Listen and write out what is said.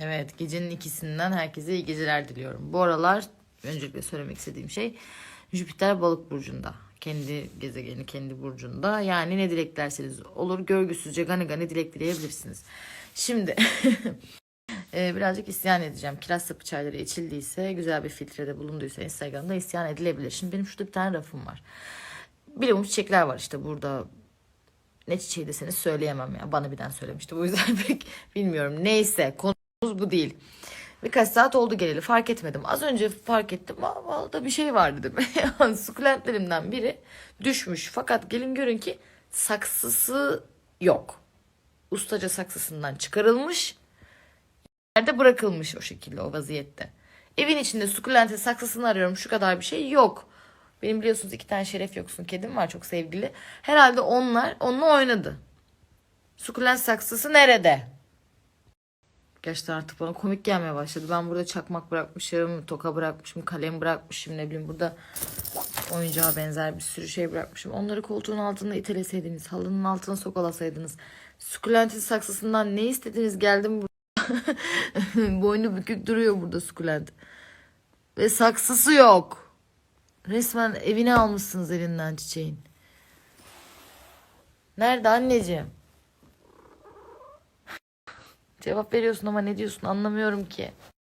Evet gecenin ikisinden herkese iyi geceler diliyorum. Bu aralar öncelikle söylemek istediğim şey Jüpiter balık burcunda. Kendi gezegeni kendi burcunda. Yani ne dilek derseniz olur görgüsüzce gani gani dilek dileyebilirsiniz. Şimdi e, birazcık isyan edeceğim. Kiraz sapı çayları içildiyse güzel bir filtrede bulunduysa Instagram'da isyan edilebilir. Şimdi benim şurada bir tane rafım var. Bilimum çiçekler var işte burada ne çiçeği deseniz söyleyemem ya. Bana birden söylemişti. Bu yüzden pek bilmiyorum. Neyse konumuz bu değil. Birkaç saat oldu geleli fark etmedim. Az önce fark ettim. Vallahi bir şey var dedim. Yani Sukulentlerimden biri düşmüş. Fakat gelin görün ki saksısı yok. Ustaca saksısından çıkarılmış. Yerde bırakılmış o şekilde o vaziyette. Evin içinde sukulente saksısını arıyorum. Şu kadar bir şey yok. Benim biliyorsunuz iki tane şeref yoksun kedim var çok sevgili. Herhalde onlar onunla oynadı. Sukulent saksısı nerede? Gerçekten artık bana komik gelmeye başladı. Ben burada çakmak bırakmışım, toka bırakmışım, kalem bırakmışım, ne bileyim burada oyuncağa benzer bir sürü şey bırakmışım. Onları koltuğun altında iteleseydiniz, halının altına sokalasaydınız. Sukulentin saksısından ne istediniz geldim burada. Boynu bükük duruyor burada sukulent. Ve saksısı yok. Resmen evine almışsınız elinden çiçeğin. Nerede anneciğim? Cevap veriyorsun ama ne diyorsun anlamıyorum ki.